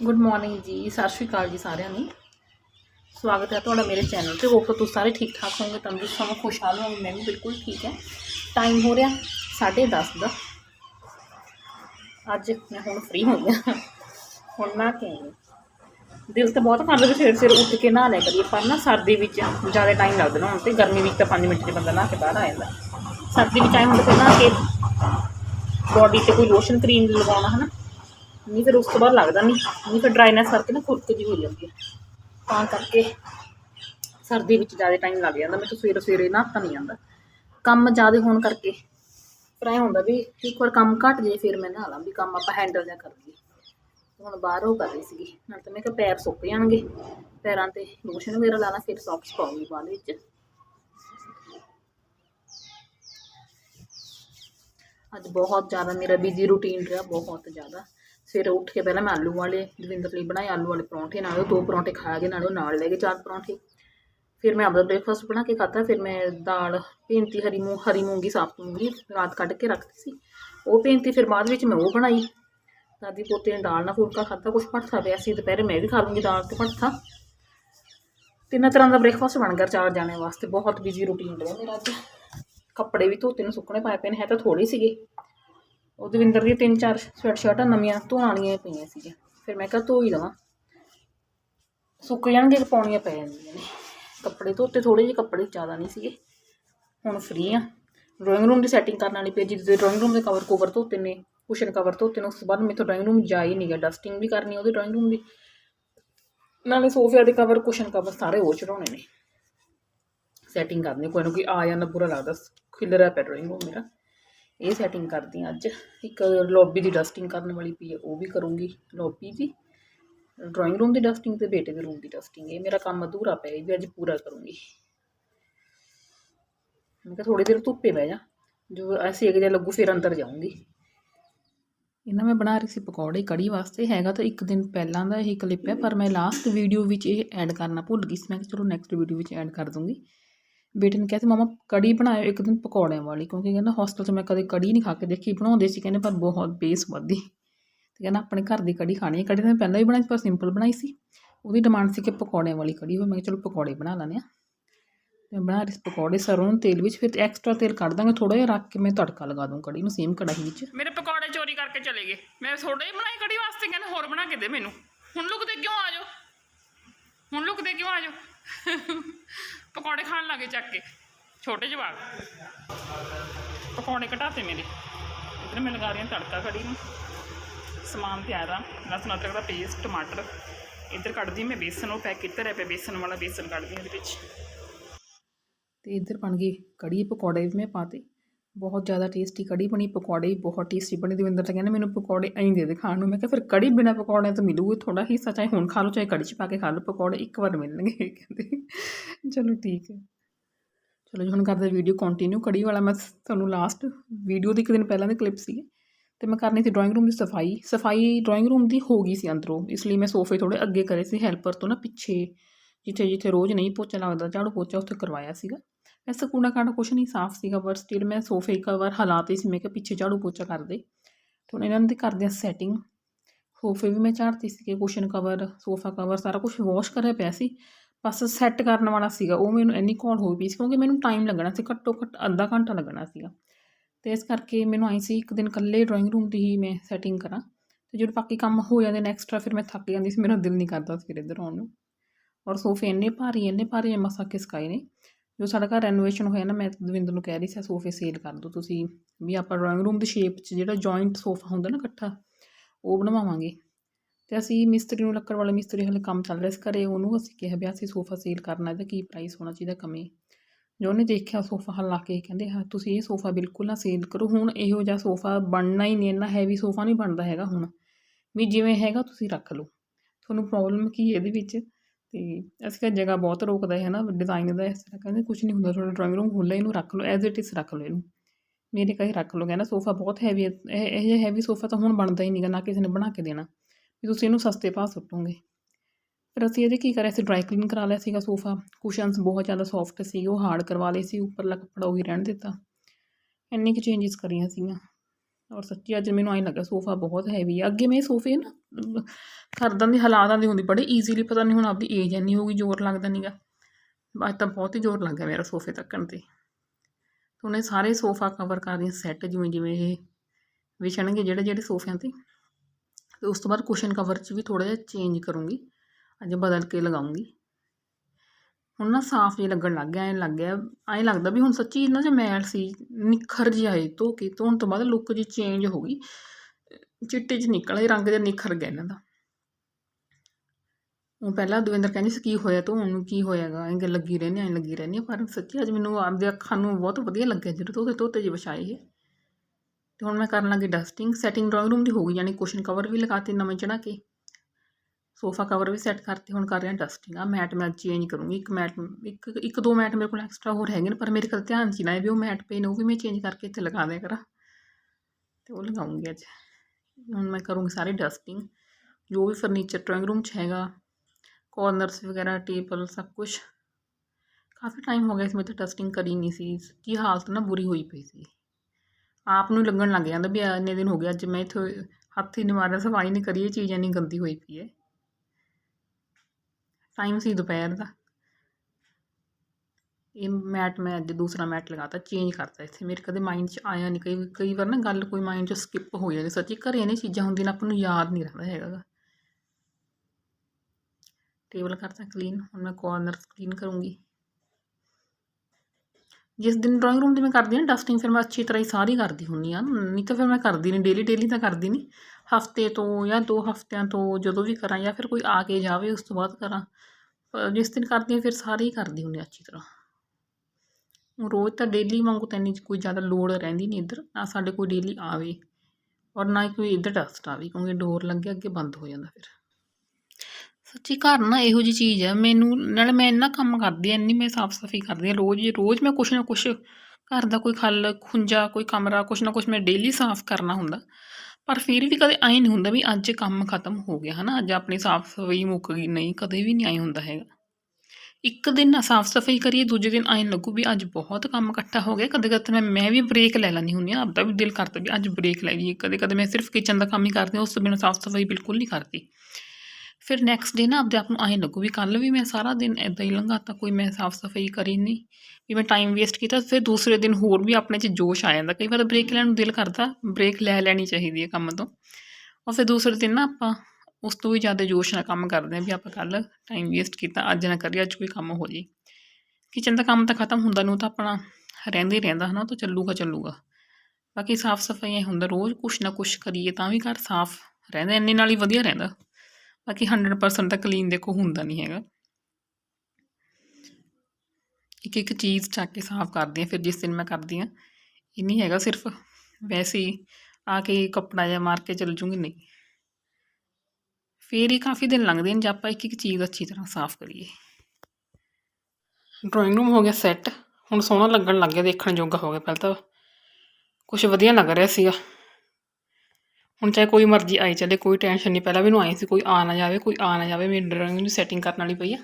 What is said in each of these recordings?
Good morning ਜੀ, ਸਤਿ ਸ਼੍ਰੀ ਅਕਾਲ ਜੀ ਸਾਰਿਆਂ ਨੂੰ। ਸਵਾਗਤ ਹੈ ਤੁਹਾਡਾ ਮੇਰੇ ਚੈਨਲ ਤੇ। ਹੋਪ ਤੁਸੀਂ ਸਾਰੇ ਠੀਕ ਠਾਕ ਹੋਵੋਗੇ, ਤੰਦਰੁਸਤ ਹੋਵੋ ਖੁਸ਼ਹਾਲ ਹੋਵੋਗੇ। ਮੈਂ ਵੀ ਬਿਲਕੁਲ ਠੀਕ ਹੈ। ਟਾਈਮ ਹੋ ਰਿਹਾ 10:30 ਦਾ। ਅੱਜ ਮੈਂ ਹੁਣ ਫ੍ਰੀ ਹੋ ਗਿਆ ਹੁਣ ਨਾ ਕਿ ਦਿਲ ਤਾਂ ਬਹੁਤ ਕਰ ਵੀ ਸਵੇਰ ਸਵੇਰ ਉੱਠ ਕੇ ਨਹਾ ਲਿਆ ਕਰੀਏ, ਪਰ ਨਾ ਸਰਦੀ ਵਿੱਚ ਜ਼ਿਆਦਾ ਟਾਈਮ ਲੱਗਦਾ ਨਾ। ਹੁਣ ਤੇ ਗਰਮੀ ਵਿੱਚ ਤਾਂ 5 ਮਿੰਟ 'ਚ ਬੰਦਾ ਨਹਾ ਕੇ ਬਾਹਰ ਆ ਜਾਂਦਾ। ਸਰਦੀ ਵਿੱਚ ਆਏ ਹੁੰਦਾ ਫਿਰ ਨਹਾ ਕੇ ਬੋਡੀ ਤੇ ਕੋਈ ਲੋਸ਼ਨ ਕਰੀਮ ਲਗਾਉਣਾ ਹੈ ਨਾ ਨਹੀਂ ਫਿਰ ਉਸ ਤੋਂ ਬਾਅਦ ਲੱਗਦਾ ਨਹੀਂ। ਨਹੀਂ ਫਿਰ ਡਰਾਈਨੈਸ ਕਰਕੇ ਨਾ ਖੁਰਕ ਜਿਹੀ ਹੋ ਜਾਂਦੀ ਹੈ ਤਾਂ ਕਰਕੇ ਸਰਦੀ ਵਿੱਚ ਜ਼ਿਆਦਾ ਟਾਈਮ ਲੱਗ ਜਾਂਦਾ। ਮੈਨੂੰ ਸਵੇਰੇ ਸਵੇਰੇ ਨਾ ਨਹਾਤਾ ਨਹੀਂ ਜਾਂਦਾ ਕੰਮ ਜ਼ਿਆਦਾ ਹੋਣ ਕਰਕੇ ਫਿਰ ਐਂ ਹੁੰਦਾ ਵੀ ਇੱਕ ਵਾਰ ਕੰਮ ਘਟ ਜੇ ਫਿਰ ਮੈਂ ਨਹਾ ਲਾਂ ਵੀ ਕੰਮ ਆਪਾਂ ਹੈਂਡਲ ਜਾਂ ਕਰ ਲਈਏ। ਹੁਣ ਬਾਹਰ ਉਹ ਕਰ ਰਹੀ ਸੀਗੀ। ਨਾਲ ਤਾਂ ਮੈਂ ਕਿਹਾ ਪੈਰ ਸੁੱਕ ਜਾਣਗੇ। ਪੈਰਾਂ ਤੇ ਲੋਸ਼ਨ ਵਗੈਰਾ ਲਾਣਾ, ਫਿਰ ਸੌਕਸ ਪਾਉਂਗੀ ਬਾਅਦ ਵਿੱਚ। ਅੱਜ ਬਹੁਤ ਜ਼ਿਆਦਾ ਮੇਰਾ ਬਿਜ਼ੀ ਰੂਟੀਨ ਰਿਹਾ, ਬਹੁਤ ਜ਼ਿਆਦਾ। ਸਵੇਰੇ ਉੱਠ ਕੇ ਪਹਿਲਾਂ ਮੈਂ ਆਲੂ ਵਾਲੇ, ਦਵਿੰਦਰ ਲਈ ਬਣਾਏ ਆਲੂ ਵਾਲੇ ਪਰੌਂਠੇ, ਨਾਲ ਉਹ ਦੋ ਪਰੌਂਠੇ ਖਾ ਗਏ ਨਾਲ ਉਹ ਨਾਲ ਲੈ ਗਏ ਚਾਰ ਪਰੌਂਠੇ। ਫਿਰ ਮੈਂ ਆਪਦਾ ਬ੍ਰੇਕਫਾਸਟ ਬਣਾ ਕੇ ਖਾਧਾ, ਫਿਰ ਮੈਂ ਦਾਲ ਭੇਂਤੀ, ਹਰੀ ਮੂੰਗ, ਹਰੀ ਮੂੰਗੀ ਸਾਫ਼ ਮੂੰਗੀ ਰਾਤ ਕੱਢ ਕੇ ਰੱਖਤੀ ਸੀ। ਉਹ ਭੇਂਤੀ ਫਿਰ ਬਾਅਦ ਵਿੱਚ ਮੈਂ ਉਹ ਬਣਾਈ। ਦਾਦੀ ਪੋਤੇ ਨੇ ਦਾਲ ਨਾਲ ਫੁਲਕਾ ਖਾਧਾ, ਕੁਛ ਭੜਥਾ ਪਿਆ ਸੀ, ਦੁਪਹਿਰੇ ਮੈਂ ਵੀ ਖਾ ਲੂੰਗੀ ਦਾਲ ਤੇ ਭੜਥਾ ਤਿੰਨਾਂ ਤਰ੍ਹਾਂ ਦਾ ਬ੍ਰੇਕਫਾਸਟ ਬਣ ਗਿਆ ਚਾਰ ਜਾਣੇ ਵਾਸਤੇ, ਬਹੁਤ ਬਿਜ਼ੀ ਰੂਟੀਨ ਰਿਹਾ ਮੇਰਾ ਅੱਜ। ਕੱਪੜੇ ਵੀ ਧੋਤੇ ਨੂੰ, ਸੁੱਕਣੇ ਪਾਏ ਪਏ ਨੇ, ਹੈ ਤਾਂ ਥੋੜੇ ਸੀਗੇ। ਉਹ ਦਵਿੰਦਰ ਦੀਆਂ ਤਿੰਨ ਚਾਰ ਸਵੈਟ ਸ਼ਰਟਾਂ ਨਵੀਆਂ ਧੋਣ ਵਾਲੀਆਂ ਪਈਆਂ ਸੀਗੀਆਂ। ਫਿਰ ਮੈਂ ਕਿਹਾ ਧੋ ਹੀ ਦੇਵਾਂ ਸੁੱਕ ਜਾਣਗੇ ਪਾਉਣੀਆਂ ਪੈ ਜਾਂਦੀਆਂ ਨੇ। ਕੱਪੜੇ ਧੋਤੇ ਥੋੜੇ ਜਿਹੇ ਕੱਪੜੇ ਜ਼ਿਆਦਾ ਨਹੀਂ ਸੀਗੇ। ਹੁਣ ਫ੍ਰੀ ਆ। ਡਰਾਇੰਗ ਰੂਮ ਦੀ ਸੈਟਿੰਗ ਕਰਨ ਵਾਲੀ ਪਈ ਜਿਹਦੇ ਡਰਾਇੰਗ ਰੂਮ ਦੇ ਕਵਰ ਕੋਵਰ ਧੋਤੇ ਨੇ ਕੁਸ਼ਨ ਕਵਰ ਧੋਤੇ ਨੇ, ਉਸ ਤੋਂ ਬਾਅਦ ਮੇਰੇ ਤੋਂ ਡਰਾਇੰਗ ਰੂਮ ਜਾ ਹੀ ਨਹੀਂ ਗਿਆ। ਡਸਟਿੰਗ ਵੀ ਕਰਨੀ ਉਹਦੇ ਡਰਾਇੰਗ ਰੂਮ ਦੀ। ਨਾਲੇ ਸੋਫਿਆਂ ਦੇ ਕਵਰ ਕੁਸ਼ਨ ਕਵਰ ਸਾਰੇ ਉਹ ਚੜਾਉਣੇ ਨੇ। ਸੈਟਿੰਗ ਕਰਨੀ ਕੋਈ ਨਾ ਕੋਈ, ਆ ਜਾਂਦਾ ਬੁਰਾ ਲੱਗਦਾ। ਖਿਲਰਿਆ ਪਿਆ ਡਰਾਇੰਗ ਰੂਮ ਮੇਰਾ। ਇਹ ਸੈਟਿੰਗ ਕਰਦੀ ਹਾਂ ਅੱਜ। ਇੱਕ ਲੌਬੀ ਦੀ ਡਸਟਿੰਗ ਕਰਨ ਵਾਲੀ ਪਈ ਹੈ ਉਹ ਵੀ ਕਰੂੰਗੀ ਲੌਬੀ ਦੀ। ਡਰਾਇੰਗ ਰੂਮ ਦੀ ਡਸਟਿੰਗ ਤੇ ਬੇਟੇ ਦੇ ਰੂਮ ਦੀ ਡਸਟਿੰਗ ਇਹ ਮੇਰਾ ਕੰਮ ਅਧੂਰਾ ਪਿਆ, ਇਹ ਵੀ ਅੱਜ ਪੂਰਾ ਕਰੂੰਗੀ। ਮੈਂ ਕਿਹਾ ਥੋੜੀ ਦੇਰ ਧੁੱਪੇ ਬਹਿ ਜਾ, ਜੋ ਐਸੀ ਇੱਕ ਜਿਹਾ ਲੱਗੂ ਫਿਰ ਅੰਦਰ ਜਾਊਂਗੀ। ਇਹਨਾਂ ਮੈਂ ਬਣਾ ਰਹੀ ਸੀ ਪਕੌੜੇ ਕੜੀ ਵਾਸਤੇ, ਹੈਗਾ ਤਾਂ ਇੱਕ ਦਿਨ ਪਹਿਲਾਂ ਦਾ ਇਹ ਕਲਿੱਪ ਹੈ, ਪਰ ਮੈਂ ਲਾਸਟ ਵੀਡੀਓ ਵਿੱਚ ਇਹ ਐਡ ਕਰਨਾ ਭੁੱਲ ਗਈ ਸੀ। ਮੈਂ ਕਿਹਾ ਚਲੋ ਨੈਕਸਟ ਵੀਡੀਓ ਵਿੱਚ ਐਡ ਕਰ ਦੂੰਗੀ। ਬੇਟੇ ਨੇ ਕਿਹਾ ਸੀ, ਮਮਾ ਕੜੀ ਬਣਾਇਓ, ਇੱਕ ਦਿਨ ਪਕੌੜਿਆਂ ਵਾਲੀ। ਕਿਉਂਕਿ ਕਹਿੰਦਾ ਹੋਸਟਲ 'ਚ ਮੈਂ ਕਦੇ ਕੜੀ ਨਹੀਂ ਖਾ ਕੇ ਦੇਖੀ, ਬਣਾਉਂਦੇ ਸੀ ਕਹਿੰਦੇ, ਪਰ ਬਹੁਤ ਬੇਸਵਾਦੀ ਤੇ ਕਹਿੰਦਾ, ਆਪਣੇ ਘਰ ਦੀ ਕੜੀ ਖਾਣੀ ਹੈ। ਕੜੀ ਤਾਂ ਮੈਂ ਪਹਿਲਾਂ ਵੀ ਬਣਾਈ ਪਰ ਸਿੰਪਲ ਬਣਾਈ ਸੀ। ਉਹਦੀ ਡਿਮਾਂਡ ਸੀ ਕਿ ਪਕੌੜਿਆਂ ਵਾਲੀ ਕੜੀ ਹੋਵੇ। ਮੈਂ ਕਿਹਾ, ਚਲੋ, ਪਕੌੜੇ ਬਣਾ ਲੈਂਦੇ ਆ ਮੈਂ ਬਣਾ ਰਹੀ ਸੀ ਪਕੌੜੇ ਸਰੋਂ ਦੇ ਤੇਲ ਵਿੱਚ, ਫਿਰ ਐਕਸਟਰਾ ਤੇਲ ਕੱਢ ਦਾਂਗੇ ਥੋੜਾ ਜਿਹਾ ਰੱਖ ਕੇ ਮੈਂ ਤੜਕਾ ਲਗਾ ਦੂੰ ਕੜੀ ਨੂੰ ਸੇਮ ਕੜਾਹੀ ਵਿੱਚ। ਮੇਰੇ ਪਕੌੜੇ ਚੋਰੀ ਕਰਕੇ ਚਲੇ ਗਏ। ਮੈਂ ਥੋੜਾ ਹੀ ਬਣਾਈ ਕੜੀ ਵਾਸਤੇ, ਕਹਿੰਦੇ, ਹੋਰ ਬਣਾ ਕੇ ਦੇ ਮੈਨੂੰ। ਹੁਣ ਲੁਕਦੇ ਕਿਉਂ ਆ ਜਾਓ? ਹੁਣ ਲੁਕਦੇ ਕਿਉਂ ਆ ਜਾਓ? ਪਕੌੜੇ ਖਾਣ ਲੱਗੇ ਚੱਕ ਕੇ, ਛੋਟੇ ਜਵਾਕ। ਪਕੌੜੇ ਘਟਾਤੇ ਮੇਰੇ। ਇਧਰ ਮੈਂ ਲਗਾ ਰਹੀ ਹਾਂ ਤੜਕਾ ਕੜੀ ਨੂੰ। ਸਮਾਨ ਤਿਆਰ ਆ। ਲਸਣ ਅਦਰਕ ਦਾ ਪੇਸਟ ਟਮਾਟਰ। ਇੱਧਰ ਕੱਢਦੀ ਮੈਂ ਬੇਸਨ, ਉਹ ਪੈਕ ਕੀਤਾ ਰਹਿ ਪਿਆ ਬੇਸਨ ਵਾਲਾ, ਬੇਸਨ ਕੱਢਦੀ ਇਹਦੇ ਵਿੱਚ। ਤੇ ਇੱਧਰ ਬਣ ਗਈ ਕੜੀ ਪਕੌੜੇ ਵੀ ਮੈਂ ਪਾਤੇ ਬਹੁਤ ਜ਼ਿਆਦਾ ਟੇਸਟੀ ਕੜੀ ਬਣੀ, ਪਕੌੜੇ ਬਹੁਤ ਟੇਸਟੀ ਬਣੇ। ਦਵਿੰਦਰ ਤਾਂ ਕਹਿੰਦਾ, ਮੈਨੂੰ ਪਕੌੜੇ ਐਂ ਦੇ ਦੇ ਖਾਣ ਨੂੰ। ਮੈਂ ਕਿਹਾ, ਫਿਰ ਕੜੀ ਬਿਨਾ ਪਕੌੜਿਆਂ ਤੋਂ ਮਿਲੂਗੀ ਥੋੜਾ ਹਿੱਸਾ ਚਾਹੇ ਹੁਣ ਖਾ ਲਓ, ਚਾਹੇ ਕੜੀ 'ਚ ਪਾ ਕੇ ਖਾ ਲਓ, ਪਕੌੜੇ ਇੱਕ ਵਾਰ ਮਿਲਣਗੇ, ਕਹਿੰਦੇ। ਚਲੋ ਠੀਕ ਹੈ। ਚਲੋ ਜੀ, ਹੁਣ ਕਰਦੇ ਵੀਡੀਓ ਕੰਟੀਨਿਊ ਕੜੀ ਵਾਲਾ ਮੈਂ ਤੁਹਾਨੂੰ ਲਾਸਟ ਵੀਡੀਓ ਦੇ ਇੱਕ ਦਿਨ ਪਹਿਲਾਂ ਦੇ ਕਲਿੱਪ ਸੀਗੇ, ਤੇ ਮੈਂ ਕਰਨੀ ਸੀ ਡਰਾਇੰਗ ਰੂਮ ਦੀ ਸਫ਼ਾਈ। ਸਫ਼ਾਈ ਡਰਾਇੰਗ ਰੂਮ ਦੀ ਹੋ ਗਈ ਸੀ ਅੰਦਰੋਂ, ਇਸ ਲਈ ਮੈਂ ਸੋਫੇ ਥੋੜੇ ਅੱਗੇ ਕਰੇ ਸੀ ਹੈਲਪਰ ਤੋਂ ਨਾ ਪਿੱਛੇ, ਜਿੱਥੇ ਜਿੱਥੇ ਰੋਜ਼ ਨਹੀਂ ਪੋਚਾ ਲੱਗਦਾ, ਝਾੜੂ ਪੋਚਾ ਉੱਥੇ ਕਰਵਾਇਆ ਸੀਗਾ। ਵੈਸੇ ਕੂੜਾ ਕਾੜਾ ਕੁਛ ਨਹੀਂ, ਸਾਫ਼ ਸੀਗਾ ਪਰ ਸਟਿਲ ਮੈਂ ਸੋਫੇ ਇੱਕ ਵਾਰ ਹਲਾਤੇ ਸੀ, ਮੈਂ ਕਿਹਾ ਪਿੱਛੇ ਝਾੜੂ ਪੋਚਾ ਕਰ ਦੇ। ਹੁਣ ਇਹਨਾਂ ਦੀ ਕਰਦੇ ਆ ਸੈਟਿੰਗ ਸੋਫੇ ਵੀ ਮੈਂ ਝਾੜਤੀ ਸੀਗੇ ਕੁਸ਼ਨ ਕਵਰ ਸੋਫਾ ਕਵਰ ਸਾਰਾ ਕੁਝ ਵਾਸ਼ ਕਰਿਆ ਪਿਆ ਸੀ। ਬਸ ਸੈੱਟ ਕਰਨ ਵਾਲਾ ਸੀਗਾ, ਉਹ ਮੈਨੂੰ ਇੰਨੀ ਕੌਲ ਹੋਈ ਪਈ ਸੀ, ਕਿਉਂਕਿ ਮੈਨੂੰ ਟਾਈਮ ਲੱਗਣਾ ਸੀ, ਘੱਟੋ ਘੱਟ ਅੱਧਾ ਘੰਟਾ ਲੱਗਣਾ ਸੀਗਾ। ਤੇ ਇਸ ਕਰਕੇ ਮੈਨੂੰ ਆਈ ਸੀ, ਇੱਕ ਦਿਨ ਇਕੱਲੇ ਡਰਾਇੰਗ ਰੂਮ ਦੀ ਹੀ ਮੈਂ ਸੈਟਿੰਗ ਕਰਾਂ। ਤੇ ਜਦੋਂ ਬਾਕੀ ਕੰਮ ਹੋ ਜਾਂਦੇ ਨੇ ਐਕਸਟਰਾ ਫਿਰ ਮੈਂ ਥੱਕ ਜਾਂਦੀ ਸੀ, ਮੇਰਾ ਦਿਲ ਨਹੀਂ ਕਰਦਾ ਸੀ ਫਿਰ ਇੱਧਰ ਆਉਣ ਨੂੰ। ਔਰ ਸੋਫੇ ਇੰਨੇ ਭਾਰੀ ਇੰਨੇ ਭਾਰੀ ਮੈਂ ਮਸਾ ਕਿਸਕਾਏ ਨੇ। ਜੋ ਸਾਡਾ ਘਰ ਰੈਨੋਵੇਸ਼ਨ ਹੋਇਆ ਨਾ, ਮੈਂ ਦਵਿੰਦਰ ਨੂੰ ਕਹਿ ਰਹੀ ਸੀ ਸੋਫੇ ਸੇਲ ਕਰ ਦਿਓ ਤੁਸੀਂ। ਵੀ ਆਪਾਂ ਡਰਾਇੰਗ ਰੂਮ ਦੀ ਸ਼ੇਪ 'ਚ ਜਿਹੜਾ ਜੁਆਇੰਟ ਸੋਫਾ ਹੁੰਦਾ ਨਾ ਇਕੱਠਾ, ਉਹ ਬਣਵਾਵਾਂਗੇ। ਤੇ ਅਸੀਂ ਮਿਸਤਰੀ ਨੂੰ, ਲੱਕੜ ਵਾਲੇ ਮਿਸਤਰੀ ਹਲੇ ਕੰਮ ਚੱਲ ਰਿਹਾ ਸੀ ਘਰੇ, ਉਹਨੂੰ ਅਸੀਂ ਕਿਹਾ ਵੀ ਅਸੀਂ ਸੋਫਾ ਸੇਲ ਕਰਨਾ, ਇਹਦਾ ਕੀ ਪ੍ਰਾਈਸ ਹੋਣਾ ਚਾਹੀਦਾ ਕਮੇ? ਜੋ ਉਹਨੇ ਦੇਖਿਆ ਸੋਫਾ ਹਲਾ ਕੇ ਕਹਿੰਦੇ, ਹਾਂ, ਤੁਸੀਂ ਇਹ ਸੋਫਾ ਬਿਲਕੁਲ ਨਾ ਸੇਲ ਕਰੋ। ਹੁਣ ਇਹੋ ਜਿਹਾ ਸੋਫਾ ਬਣਨਾ ਹੀ ਨਹੀਂ, ਇੰਨਾ ਹੈਵੀ ਸੋਫਾ ਨਹੀਂ ਬਣਦਾ ਹੈਗਾ ਹੁਣ। ਵੀ ਜਿਵੇਂ ਹੈਗਾ, ਤੁਸੀਂ ਰੱਖ ਲਓ। ਤੁਹਾਨੂੰ ਪ੍ਰੋਬਲਮ ਕੀ ਇਹਦੇ ਵਿੱਚ? ਅਤੇ ਅਸੀਂ ਕਿਹਾ ਜਗ੍ਹਾ ਬਹੁਤ ਰੋਕਦਾ ਹੈ ਨਾ ਡਿਜ਼ਾਈਨ ਦਾ ਇਸ ਤਰ੍ਹਾਂ ਕਹਿੰਦੇ ਕੁਛ ਨਹੀਂ ਹੁੰਦਾ, ਤੁਹਾਡਾ ਡਰਾਇੰਗ ਰੂਮ ਖੁੱਲ੍ਹਾ ਇਹਨੂੰ ਰੱਖ ਲਓ ਐਜ਼ ਇਟ ਇਜ਼ ਰੱਖ ਲਓ ਇਹਨੂੰ। ਮੇਰੇ ਕਹੇ ਰੱਖ ਲਓ, ਕਹਿੰਦਾ ਸੋਫਾ ਬਹੁਤ ਹੈਵੀ ਹੈ, ਇਹ ਇਹ ਜਿਹਾ ਹੈਵੀ ਸੋਫਾ ਤਾਂ ਹੁਣ ਬਣਦਾ ਹੀ ਨਹੀਂਗਾ, ਨਾ ਕਿਸੇ ਨੇ ਬਣਾ ਕੇ ਦੇਣਾ, ਵੀ ਤੁਸੀਂ ਇਹਨੂੰ ਸਸਤੇ ਭਾਅ ਸੁੱਟੋਗੇ। ਫਿਰ ਅਸੀਂ ਇਹਦੇ ਕੀ ਕਰਿਆ ਸੀ ਡਰਾਈ ਕਲੀਨ ਕਰਾ ਲਿਆ ਸੀਗਾ ਸੋਫਾ ਕੁਸ਼ਨਸ ਬਹੁਤ ਜ਼ਿਆਦਾ ਸੌਫਟ ਸੀ, ਉਹ ਹਾਰਡ ਕਰਵਾ ਲਏ ਸੀ, ਉੱਪਰਲਾ ਕੱਪੜਾ ਉਹੀ ਰਹਿਣ ਦਿੱਤਾ। ਇੰਨੇ ਕੁ ਚੇਂਜਸ ਕਰੀਆਂ ਸੀਗੀਆਂ। ਔਰ ਸੱਚੀ ਅੱਜ ਮੈਨੂੰ ਐਂ ਲੱਗਾ ਸੋਫਾ ਬਹੁਤ ਹੈਵੀ ਆ ਅੱਗੇ ਮੈਂ ਸੋਫੇ ਨਾ ਅਮ, ਦੀ ਹਾਲਾਤਾਂ ਦੀ ਹੁੰਦੀ ਬੜੀ ਈਜ਼ੀਲੀ ਪਤਾ ਨਹੀਂ ਹੁਣ ਆਪਦੀ ਏਜ ਇੰਨੀ ਹੋ ਗਈ ਜ਼ੋਰ ਲੱਗਦਾ ਨਹੀਂਗਾ ਅੱਜ ਤਾਂ ਬਹੁਤ ਹੀ ਜ਼ੋਰ ਲੱਗ ਗਿਆ ਮੇਰਾ ਸੋਫੇ ਤੱਕਣ ਤੇ। ਤੇ ਉਹਨੇ ਸਾਰੇ ਸੋਫਾ ਕਵਰ ਕਰਦੀਆਂ ਸੈੱਟ ਜਿਵੇਂ ਜਿਵੇਂ ਇਹ ਵਿਛਣਗੇ ਜਿਹੜੇ ਜਿਹੜੇ ਸੋਫਿਆਂ ਤੇ। ਤੇ ਉਸ ਤੋਂ ਬਾਅਦ ਕੁਸ਼ਨ ਕਵਰ 'ਚ ਵੀ ਥੋੜਾ ਜਿਹਾ ਚੇਂਜ ਕਰੂੰਗੀ ਅੱਜ ਬਦਲ ਕੇ ਲਗਾਉਂਗੀ। ਹੁਣ ਨਾ ਸਾਫ਼ ਜਿਹਾ ਲੱਗਣ ਲੱਗ ਗਿਆ ਐਂ ਲੱਗ ਗਿਆ ਐਂ ਲੱਗਦਾ ਵੀ ਹੁਣ ਸੱਚੀ ਇਹਨਾਂ 'ਚ ਮੈਲ ਸੀ ਨਿਖਰ ਜਿਹਾ ਏ ਧੋ ਕੇ ਧੋਣ ਤੋਂ ਬਾਅਦ ਲੁੱਕ ਜੀ ਚੇਂਜ ਹੋ ਗਈ। ਚਿੱਟੇ 'ਚ ਨਿਕਲ ਆਏ ਰੰਗ ਜਿਹਾ ਨਿਖਰ ਗਿਆ ਇਹਨਾਂ ਦਾ। ਉਹ ਪਹਿਲਾਂ ਦਵਿੰਦਰ ਕਹਿੰਦੀ ਸੀ, ਕੀ ਹੋਇਆ ਤੂੰ? ਉਹਨੂੰ ਕੀ ਹੋਇਆਗਾ? ਐਂ ਲੱਗੀ ਰਹਿੰਦੀ ਐਂ ਲੱਗੀ ਰਹਿੰਦੀ ਪਰ ਸੱਚੀ ਅੱਜ ਮੈਨੂੰ ਆਪਦੇ ਅੱਖਾਂ ਨੂੰ ਬਹੁਤ ਵਧੀਆ ਲੱਗਿਆ ਜਦੋਂ ਧੋਤੇ ਧੋਤੇ ਜਿਹੇ ਵਿਛਾਏ ਇਹ ਤੇ ਹੁਣ ਮੈਂ ਕਰਨ ਲੱਗੀ ਡਸਟਿੰਗ ਸੈਟਿੰਗ ਡਰਾਇੰਗ ਰੂਮ ਦੀ ਹੋ ਗਈ, ਯਾਨੀ ਕੁਸ਼ਨ ਕਵਰ ਵੀ ਲਗਾਤੇ, ਨਵੇਂ ਚੜਾ ਕੇ। ਸੋਫਾ ਕਵਰ ਵੀ ਸੈੱਟ ਕਰਤੇ, ਹੁਣ ਕਰ ਰਿਹਾ ਡਸਟਿੰਗ ਆ ਮੈਟ ਮੈਂ ਚੇਂਜ ਕਰੂੰਗੀ, ਇੱਕ ਮੈਟ, ਇੱਕ ਇੱਕ, ਦੋ ਮੈਟ ਮੇਰੇ ਕੋਲ ਐਕਸਟਰਾ ਹੋਰ ਹੈਗੇ ਨੇ, ਪਰ ਮੇਰੇ ਕੋਲ ਧਿਆਨ 'ਚ ਹੀ ਨਾ ਆਏ ਵੀ ਉਹ ਮੈਟ ਪਏ ਨੇ, ਉਹ ਵੀ ਮੈਂ ਚੇਂਜ ਕਰਕੇ ਇੱਥੇ ਲਗਾ ਦਿਆ ਕਰਾਂ। ਤੇ ਉਹ ਲਗਾਉਂਗੀ ਅੱਜ। ਹੁਣ ਮੈਂ ਕਰੂੰਗੀ ਸਾਰੀ ਡਸਟਿੰਗ, ਜੋ ਵੀ ਫਰਨੀਚਰ ਡਰਾਇੰਗ ਰੂਮ 'ਚ ਹੈਗਾ ਕੋਰਨਰਸ ਵਗੈਰਾ ਟੇਬਲ ਸਭ ਕੁਝ ਕਾਫੀ ਟਾਈਮ ਹੋ ਗਿਆ ਸੀ, ਮੈਂ ਤਾਂ ਡਸਟਿੰਗ ਕਰੀ ਨਹੀਂ ਸੀ, ਕੀ ਹਾਲਤ ਨਾ ਬੁਰੀ ਹੋਈ ਪਈ ਸੀ। ਆਪ ਨੂੰ ਲੱਗਣ ਲੱਗ ਜਾਂਦਾ ਵੀ ਇੰਨੇ ਦਿਨ ਹੋ ਗਿਆ ਅੱਜ ਮੈਂ ਇੱਥੇ ਹੱਥ ਹੀ ਨਹੀਂ ਮਾਰਿਆ, ਸਫ਼ਾਈ ਨਹੀਂ ਕਰੀ, ਇਹ ਚੀਜ਼ ਇੰਨੀ ਗੰਦੀ ਹੋਈ ਪਈ ਹੈ। ਟਾਈਮ ਸੀ ਦੁਪਹਿਰ ਦਾ। ਇਹ ਮੈਟ ਮੈਂ ਅੱਜ ਦੂਸਰਾ ਮੈਟ ਲਗਾਤਾ ਚੇਂਜ ਕਰਤਾ ਇੱਥੇ। ਮੇਰੇ ਕਦੇ ਮਾਈਂਡ 'ਚ ਆਇਆ ਨਹੀਂ ਕਈ ਕਈ ਵਾਰ ਨਾ ਗੱਲ ਕੋਈ ਮਾਈਂਡ 'ਚ ਸਕਿਪ ਹੋ ਜਾਂਦੀ। ਸੱਚੀ ਘਰੇ ਨੇ ਚੀਜ਼ਾਂ ਹੁੰਦੀਆਂ ਆਪਾਂ ਨੂੰ ਯਾਦ ਨਹੀਂ ਰਹਿੰਦਾ ਹੈਗਾ। ਟੇਬਲ ਕਰਤਾ ਕਲੀਨ ਹੁਣ ਮੈਂ ਕੋਰਨਰ ਕਲੀਨ ਕਰੂੰਗੀ। ਜਿਸ ਦਿਨ ਡਰਾਇੰਗ ਰੂਮ ਦੀ ਮੈਂ ਕਰਦੀ ਹਾਂ ਡਸਟਿੰਗ ਫਿਰ ਮੈਂ ਅੱਛੀ ਤਰ੍ਹਾਂ ਹੀ ਸਾਰੀ ਕਰਦੀ ਹੁੰਦੀ ਆ ਨਹੀਂ ਤਾਂ ਫਿਰ ਮੈਂ ਕਰਦੀ ਨਹੀਂ ਡੇਲੀ ਡੇਲੀ ਤਾਂ ਕਰਦੀ ਨਹੀਂ ਹਫ਼ਤੇ ਤੋਂ ਜਾਂ ਦੋ ਹਫਤਿਆਂ ਤੋਂ ਜਦੋਂ ਵੀ ਕਰਾਂ ਜਾਂ ਫਿਰ ਕੋਈ ਆ ਕੇ ਜਾਵੇ, ਉਸ ਤੋਂ ਬਾਅਦ ਕਰਾਂ। ਜਿਸ ਦਿਨ ਕਰਦੀ ਹਾਂ, ਫਿਰ ਸਾਰੀ ਹੀ ਕਰਦੀ ਹੁੰਦੀ ਹਾਂ ਅੱਛੀ ਤਰ੍ਹਾਂ। ਰੋਜ਼ ਤਾਂ ਡੇਲੀ ਵਾਂਗੂ ਤਾਂ ਇੰਨੀ ਕੋਈ ਜ਼ਿਆਦਾ ਲੋੜ ਰਹਿੰਦੀ ਨਹੀਂ ਇੱਧਰ, ਨਾ ਸਾਡੇ ਕੋਈ ਡੇਲੀ ਆਵੇ ਔਰ ਨਾ ਹੀ ਕੋਈ ਇੱਧਰ ਡਸਟ ਆਵੇ ਕਿਉਂਕਿ ਡੋਰ ਲੱਗੇ ਅੱਗੇ ਬੰਦ ਹੋ ਜਾਂਦਾ ਫਿਰ। ਸੱਚੀ ਘਰ ਨਾ ਇਹੋ ਜਿਹੀ ਚੀਜ਼ ਹੈ ਮੈਨੂੰ ਨਾਲ ਮੈਂ ਇੰਨਾ ਕੰਮ ਕਰਦੀ ਐ ਇੰਨੀ ਮੈਂ ਸਾਫ਼ ਸਫ਼ਾਈ ਕਰਦੀ ਹਾਂ ਰੋਜ਼ ਰੋਜ਼ ਮੈਂ ਕੁਛ ਨਾ ਕੁਛ ਘਰ ਦਾ ਕੋਈ ਖੱਲ ਖੁੰਜਾ ਕੋਈ ਕਮਰਾ, ਕੁਛ ਨਾ ਕੁਛ ਮੈਂ ਡੇਲੀ ਸਾਫ਼ ਕਰਨਾ ਹੁੰਦਾ। ਪਰ ਫਿਰ ਵੀ ਕਦੇ ਐਂ ਨਹੀਂ ਹੁੰਦਾ ਵੀ ਅੱਜ ਕੰਮ ਖਤਮ ਹੋ ਗਿਆ ਹਨਾ, ਅੱਜ ਆਪਣੀ ਸਾਫ਼ ਸਫ਼ਾਈ ਮੁੱਕ ਗਈ, ਨਹੀਂ ਕਦੇ ਵੀ ਨਹੀਂ ਐਂ ਹੁੰਦਾ ਹੈਗਾ। ਇੱਕ ਦਿਨ ਨਾ ਸਾਫ਼ ਸਫ਼ਾਈ ਕਰੀਏ, ਦੂਜੇ ਦਿਨ ਐਂ ਲੱਗੂ ਵੀ ਅੱਜ ਬਹੁਤ ਕੰਮ ਇਕੱਠਾ ਹੋ ਗਿਆ। ਕਦੇ ਕਦੇ ਮੈਂ ਮੈਂ ਵੀ ਬ੍ਰੇਕ ਲੈ ਲੈਂਦੀ ਹੁੰਦੀ ਹਾਂ, ਆਪਦਾ ਵੀ ਦਿਲ ਕਰਦਾ ਵੀ ਅੱਜ ਬ੍ਰੇਕ ਲੈ ਲਈਏ। ਕਦੇ ਕਦੇ ਮੈਂ ਸਿਰਫ ਕਿਚਨ ਦਾ ਕੰਮ ਹੀ ਕਰਦੀ ਹਾਂ, ਉਸ ਤੋਂ ਬਿਨਾਂ ਸਾਫ਼ ਸਫ਼ਾਈ ਬਿਲਕੁਲ ਨਹੀਂ ਕਰਦੀ। ਫਿਰ ਨੈਕਸਟ ਡੇ ਨਾ ਆਪਦੇ ਆਪ ਨੂੰ ਐਂ ਲੱਗੂ ਵੀ ਕੱਲ ਵੀ ਮੈਂ ਸਾਰਾ ਦਿਨ ਇਦਾਂ ਹੀ ਲੰਘਾਤਾ ਕੋਈ ਮੈਂ ਸਾਫ਼ ਸਫ਼ਾਈ ਕਰੀ ਨਹੀਂ, ਵੀ ਮੈਂ ਟਾਈਮ ਵੇਸਟ ਕੀਤਾ। ਫਿਰ ਦੂਸਰੇ ਦਿਨ ਹੋਰ ਵੀ ਆਪਣੇ 'ਚ ਜੋਸ਼ ਆ ਜਾਂਦਾ। ਕਈ ਵਾਰ ਬ੍ਰੇਕ ਲੈਣ ਨੂੰ ਦਿਲ ਕਰਦਾ ਬ੍ਰੇਕ ਲੈ ਲੈਣੀ ਚਾਹੀਦੀ ਹੈ ਕੰਮ ਤੋਂ। ਔਰ ਫਿਰ ਦੂਸਰੇ ਦਿਨ ਨਾ ਆਪਾਂ ਉਸ ਤੋਂ ਵੀ ਜ਼ਿਆਦਾ ਜੋਸ਼ ਨਾਲ ਕੰਮ ਕਰਦੇ ਹਾਂ ਵੀ ਆਪਾਂ ਕੱਲ ਟਾਈਮ ਵੇਸਟ ਕੀਤਾ, ਅੱਜ ਨਾ ਕਰੀਏ, ਅੱਜ ਕੋਈ ਕੰਮ ਹੋ ਜੇ। ਕਿਚਨ ਦਾ ਕੰਮ ਤਾਂ ਖਤਮ ਹੁੰਦਾ ਨੂੰ ਤਾਂ ਆਪਣਾ ਰਹਿੰਦਾ ਹੀ ਰਹਿੰਦਾ, ਹਨਾ, ਉਹ ਤਾਂ ਚੱਲੂਗਾ ਚੱਲੂਗਾ। ਬਾਕੀ ਸਾਫ਼ ਸਫ਼ਾਈ ਇਹ ਹੁੰਦਾ, ਰੋਜ਼ ਕੁਛ ਨਾ ਕੁਛ ਕਰੀਏ ਤਾਂ ਵੀ ਘਰ ਸਾਫ਼ ਰਹਿੰਦਾ, ਇੰਨੇ ਨਾਲ ਹੀ ਵਧੀਆ ਰਹਿੰਦਾ। ਬਾਕੀ 100% ਤਾਂ ਕਲੀਨ ਦੇਖੋ ਹੁੰਦਾ ਨਹੀਂ ਹੈਗਾ। ਇੱਕ ਇੱਕ ਚੀਜ਼ ਚੱਕ ਕੇ ਸਾਫ਼ ਕਰਦੀ ਹਾਂ, ਫਿਰ ਜਿਸ ਦਿਨ ਮੈਂ ਕਰਦੀ ਹਾਂ, ਇਹ ਨਹੀਂ ਹੈਗਾ ਸਿਰਫ, ਵੈਸੇ ਆ ਕੇ ਕੱਪੜਾ ਜਿਹਾ ਮਾਰ ਕੇ ਚਲ ਜੂੰਗੀ, ਨਹੀਂ। ਫਿਰ ਹੀ ਕਾਫੀ ਦਿਨ ਲੰਘਦੇ ਨੇ ਜੇ ਆਪਾਂ ਇੱਕ ਇੱਕ ਚੀਜ਼ ਅੱਛੀ ਤਰ੍ਹਾਂ ਸਾਫ਼ ਕਰੀਏ। ਡਰਾਇੰਗ ਰੂਮ ਹੋ ਗਿਆ ਸੈੱਟ ਹੁਣ ਸੋਹਣਾ ਲੱਗਣ ਲੱਗ ਗਿਆ, ਦੇਖਣ ਯੋਗਾ ਹੋ ਗਿਆ। ਪਹਿਲਾਂ ਤਾਂ ਕੁਝ ਵਧੀਆ ਲੱਗ ਰਿਹਾ ਸੀਗਾ। ਹੁਣ ਚਾਹੇ ਕੋਈ ਮਰਜ਼ੀ ਆਈ ਚੱਲੇ, ਕੋਈ ਟੈਨਸ਼ਨ ਨਹੀਂ। ਪਹਿਲਾਂ ਵੀ ਮੈਨੂੰ ਆਈ ਸੀ, ਕੋਈ ਆ ਨਾ ਜਾਵੇ, ਕੋਈ ਆ ਨਾ ਜਾਵੇ। ਮੇਰੀ ਡਰਾਇੰਗ ਦੀ ਸੈਟਿੰਗ ਕਰਨ ਵਾਲੀ ਪਈ ਆ।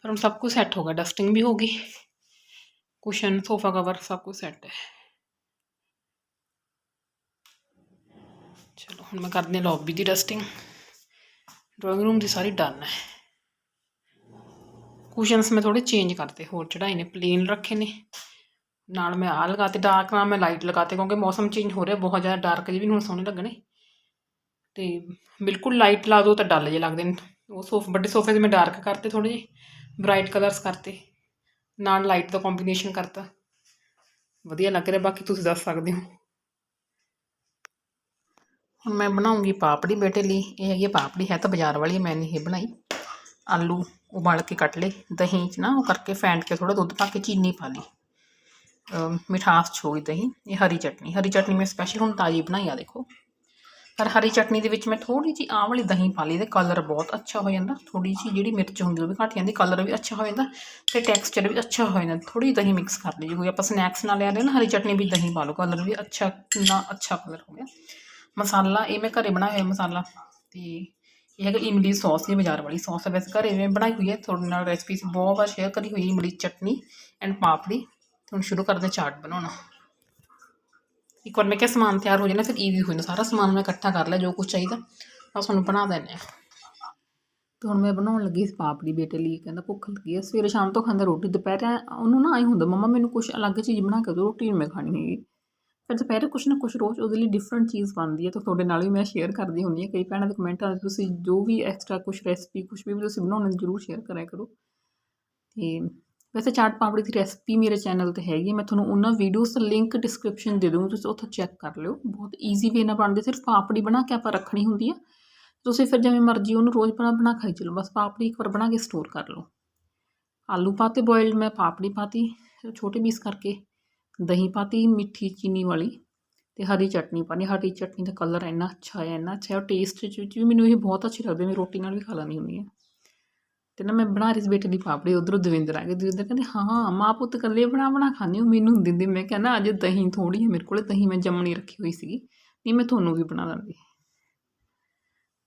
ਪਰ ਹੁਣ ਸਭ ਕੁਝ ਸੈੱਟ ਹੋ ਗਿਆ। ਡਸਟਿੰਗ ਵੀ ਹੋ ਗਈ। ਕੁਸ਼ਨ ਸੋਫਾ ਕਵਰ ਸਭ ਕੁਝ ਸੈੱਟ ਹੈ। ਚਲੋ, ਹੁਣ ਮੈਂ ਕਰਦੀ ਹਾਂ ਲੌਬੀ ਦੀ ਡਸਟਿੰਗ ਡਰਾਇੰਗ ਰੂਮ ਦੀ ਸਾਰੀ ਡਨ ਹੈ। ਕੁਸ਼ਨਸ ਮੈਂ ਥੋੜੇ ਚੇਂਜ ਕਰਤੇ, ਹੋਰ ਚੜਾਏ ਨੇ ਪਲੇਨ ਰੱਖੇ ਨੇ। ਨਾਲ ਮੈਂ ਆ ਲਗਾਤੇ ਡਾਰਕ ਨਾਲ ਮੈਂ ਲਾਈਟ ਲਗਾਤੇ ਕਿਉਂਕਿ ਮੌਸਮ ਚੇਂਜ ਹੋ ਰਿਹਾ, ਬਹੁਤ ਜ਼ਿਆਦਾ ਡਾਰਕ ਜਿਹੇ ਵੀ ਹੁਣ ਸੋਹਣੇ ਲੱਗਣੇ। ਤੇ ਬਿਲਕੁਲ ਲਾਈਟ ਲਾ ਦੋ ਤਾਂ ਡੱਲ ਜਿਹੇ ਲੱਗਦੇ ਨੇ। ਉਹ ਸੋਫ ਵੱਡੇ ਸੋਫੇ 'ਤੇ ਮੈਂ ਡਾਰਕ ਕਰਤੇ ਥੋੜੇ ਜਿਹੇ ਬ੍ਰਾਈਟ ਕਲਰਸ ਕਰਤੇ। ਨਾਲ ਲਾਈਟ ਦਾ ਕੰਬੀਨੇਸ਼ਨ ਕਰਤਾ। ਵਧੀਆ ਲੱਗ ਰਿਹਾ, ਬਾਕੀ ਤੁਸੀਂ ਦੱਸ ਸਕਦੇ ਹੋ। ਹੁਣ ਮੈਂ ਬਣਾਉਂਗੀ ਪਾਪੜੀ ਬੇਟੇ ਲਈ। ਇਹ ਹੈਗੀ ਹੈ ਪਾਪੜੀ, ਹੈ ਤਾਂ ਬਾਜ਼ਾਰ ਵਾਲੀ, ਮੈਂ ਨਹੀਂ ਇਹ ਬਣਾਈ। ਆਲੂ ਉਬਾਲ ਕੇ ਕੱਟ ਲਏ, ਦਹੀਂ 'ਚ ਨਾ ਉਹ ਕਰਕੇ ਫੈਂਟ ਕੇ ਥੋੜਾ ਦੁੱਧ ਪਾ ਕੇ ਚੀਨੀ ਪਾ ਲਈ। ਮਿਠਾਸ 'ਚ ਹੋ ਗਈ ਦਹੀਂ, ਇਹ ਹਰੀ ਚਟਨੀ। ਹਰੀ ਚਟਨੀ ਮੈਂ ਸਪੈਸ਼ਲ ਹੁਣ ਤਾਜ਼ੀ ਬਣਾਈ ਆ, ਦੇਖੋ। ਪਰ ਹਰੀ ਚਟਨੀ ਦੇ ਵਿੱਚ ਮੈਂ ਥੋੜੀ ਜਿਹੀ ਆਹ ਵਾਲੀ ਦਹੀਂ ਪਾ ਲਈ ਤੇ ਕਲਰ ਬਹੁਤ ਅੱਛਾ ਹੋ ਜਾਂਦਾ। ਥੋੜੀ ਜਿਹੀ ਜਿਹੜੀ ਮਿਰਚ ਹੁੰਦੀ ਉਹ ਵੀ ਘੱਟ ਜਾਂਦੀ ਕਲਰ ਵੀ ਅੱਛਾ ਹੋ ਜਾਂਦਾ ਤੇ ਟੈਕਸਚਰ ਵੀ ਅੱਛਾ ਹੋ ਜਾਂਦਾ। ਥੋੜੀ ਦਹੀਂ ਮਿਕਸ ਕਰ ਲਈ। ਜੇ ਕੋਈ ਆਪਾਂ ਸਨੈਕਸ ਨਾਲ ਲਿਆ ਰਹੇ ਨਾ, ਹਰੀ ਚਟਨੀ ਵੀ ਦਹੀਂ ਪਾ ਲਓ ਕਲਰ ਵੀ ਅੱਛਾ, ਕਿੰਨਾ ਅੱਛਾ ਕਲਰ ਹੋ ਗਿਆ। ਮਸਾਲਾ, ਇਹ ਮੈਂ ਘਰੇ ਬਣਾਇਆ ਹੋਇਆ ਮਸਾਲਾ ਤੇ ਇਹ ਹੈਗਾ ਇਮਲੀ ਸੌਸ ਇਹ ਬਾਜ਼ਾਰ ਵਾਲੀ ਸੌਸ। ਹੈ ਵੈਸੇ ਘਰੇ ਮੈਂ ਬਣਾਈ ਹੋਈ ਹੈ, ਤੁਹਾਡੇ ਨਾਲ ਰੈਸਪੀ ਬਹੁਤ ਵਾਰ ਸ਼ੇਅਰ ਕਰੀ ਹੋਈ ਇਮਲੀ ਚਟਨੀ ਐਂਡ ਪਾਪੜੀ। ਤੇ ਹੁਣ ਸ਼ੁਰੂ ਕਰਦੇ ਚਾਟ ਬਣਾਉਣਾ। ਇੱਕ ਵਾਰ ਮੈਂ ਕਿਹਾ ਸਮਾਨ ਤਿਆਰ ਹੋ ਜਾਣਾ ਫਿਰ ਈਜ਼ੀ ਹੋ ਜਾਣਾ ਸਾਰਾ ਸਮਾਨ ਮੈਂ ਇਕੱਠਾ ਕਰ ਲਿਆ, ਜੋ ਕੁਝ ਚਾਹੀਦਾ, ਬਸ ਹੁਣ ਬਣਾ ਦਿੰਦੇ ਆ ਤੇ ਹੁਣ ਮੈਂ ਬਣਾਉਣ ਲੱਗੀ ਪਾਪੜੀ ਬੇਟੇ ਲਈ, ਕਹਿੰਦਾ ਭੁੱਖ ਲੱਗੀ ਆ ਸਵੇਰੇ ਸ਼ਾਮ ਤੋਂ ਖਾਂਦਾ ਰੋਟੀ, ਦੁਪਹਿਰ ਉਹਨੂੰ ਨਾ ਆਈ ਹੁੰਦਾ, ਮੰਮਾ ਮੈਨੂੰ ਕੁਝ ਅਲੱਗ ਚੀਜ਼ ਬਣਾ ਕੇ ਦਿਓ, ਰੋਟੀ ਨਹੀਂ ਮੈਂ ਖਾਣੀ ਹੈਗੀ। ਫਿਰ ਦੁਪਹਿਰੇ ਕੁਛ ਨਾ ਕੁਛ ਰੋਜ਼ ਉਹਦੇ ਲਈ ਡਿਫਰੈਂਟ ਚੀਜ਼ ਬਣਦੀ ਹੈ, ਤਾਂ ਤੁਹਾਡੇ ਨਾਲ ਵੀ ਮੈਂ ਸ਼ੇਅਰ ਕਰਦੀ ਹੁੰਦੀ ਹਾਂ। ਕਈ ਭੈਣਾਂ ਦੇ ਕਮੈਂਟ ਆਉਂਦੇ, ਤੁਸੀਂ ਜੋ ਵੀ ਐਕਸਟਰਾ ਕੁਛ ਰੈਸਪੀ ਕੁਛ ਵੀ ਤੁਸੀਂ ਬਣਾਉਣਾ, ਜ਼ਰੂਰ ਸ਼ੇਅਰ ਕਰਿਆ ਕਰੋ। ਤੇ ਵੈਸੇ ਚਾਟ ਪਾਪੜੀ ਦੀ ਰੈਸਪੀ ਮੇਰੇ ਚੈਨਲ ਤੇ ਹੈਗੀ ਹੈ, ਮੈਂ ਤੁਹਾਨੂੰ ਉਹਨਾਂ ਵੀਡੀਓਜ਼ ਦਾ ਲਿੰਕ ਡਿਸਕ੍ਰਿਪਸ਼ਨ ਦੇ ਦੂੰਗੀ ਤੁਸੀਂ ਉੱਥੋਂ ਚੈੱਕ ਕਰ ਲਿਓ। ਬਹੁਤ ਈਜ਼ੀ ਵੇ ਨਾਲ ਬਣਦੇ, ਸਿਰਫ ਪਾਪੜੀ ਬਣਾ ਕੇ ਆਪਾਂ ਰੱਖਣੀ ਹੁੰਦੀ ਆ। ਤੁਸੀਂ ਫਿਰ ਜਿਵੇਂ ਮਰਜ਼ੀ ਉਹਨੂੰ ਰੋਜ਼ ਬਣਾ ਬਣਾ ਖਾਈ ਚਲੋ, ਬਸ ਪਾਪੜੀ ਇੱਕ ਵਾਰ ਬਣਾ ਕੇ ਸਟੋਰ ਕਰ ਲਓ। ਆਲੂ ਪਾਤੇ ਬੋਇਲਡ ਮੈਂ ਪਾਪੜੀ ਪਾਤੀ, ਛੋਟੇ ਪੀਸ ਕਰਕੇ। ਦਹੀਂ ਪਾਤੀ, ਮਿੱਠੀ ਚੀਨੀ ਵਾਲੀ ਤੇ ਹਰੀ ਚਟਨੀ ਪਾਣੀ। ਹਰੀ ਚਟਨੀ ਦਾ ਕਲਰ ਇੰਨਾ ਅੱਛਾ ਹੈ, ਇੰਨਾ ਅੱਛਾ ਹੈ ਟੇਸਟ ਵਿੱਚ ਵੀ ਮੈਨੂੰ ਇਹ ਬਹੁਤ ਅੱਛੀ ਲੱਗਦੀ ਮੈਂ ਰੋਟੀ ਨਾਲ ਵੀ ਖਾ ਲੈਂਦੀ ਹੁੰਦੀ ਹਾਂ। ਤੇ ਨਾ ਮੈਂ ਬਣਾ ਰਹੀ ਸੀ ਬੇਟੇ ਦੀ ਪਾਪੜੀ, ਉਧਰੋਂ ਦਵਿੰਦਰ ਆ ਗਏ। ਦਵਿੰਦਰ ਕਹਿੰਦੇ, ਹਾਂ ਮਾਂ ਪੁੱਤ ਇਕੱਲੇ ਬਣਾ ਬਣਾ ਖਾਂਦੇ ਹੋ? ਮੈਨੂੰ ਦਿੰਦੇ। ਮੈਂ ਕਹਿੰਦਾ ਅੱਜ ਦਹੀਂ ਥੋੜੀ ਹੈ ਮੇਰੇ ਕੋਲ। ਦਹੀਂ ਮੈਂ ਜੰਮਣੀ ਰੱਖੀ ਹੋਈ ਸੀਗੀ। ਨਹੀਂ, ਮੈਂ ਤੁਹਾਨੂੰ ਵੀ ਬਣਾ ਦਿੰਦੀ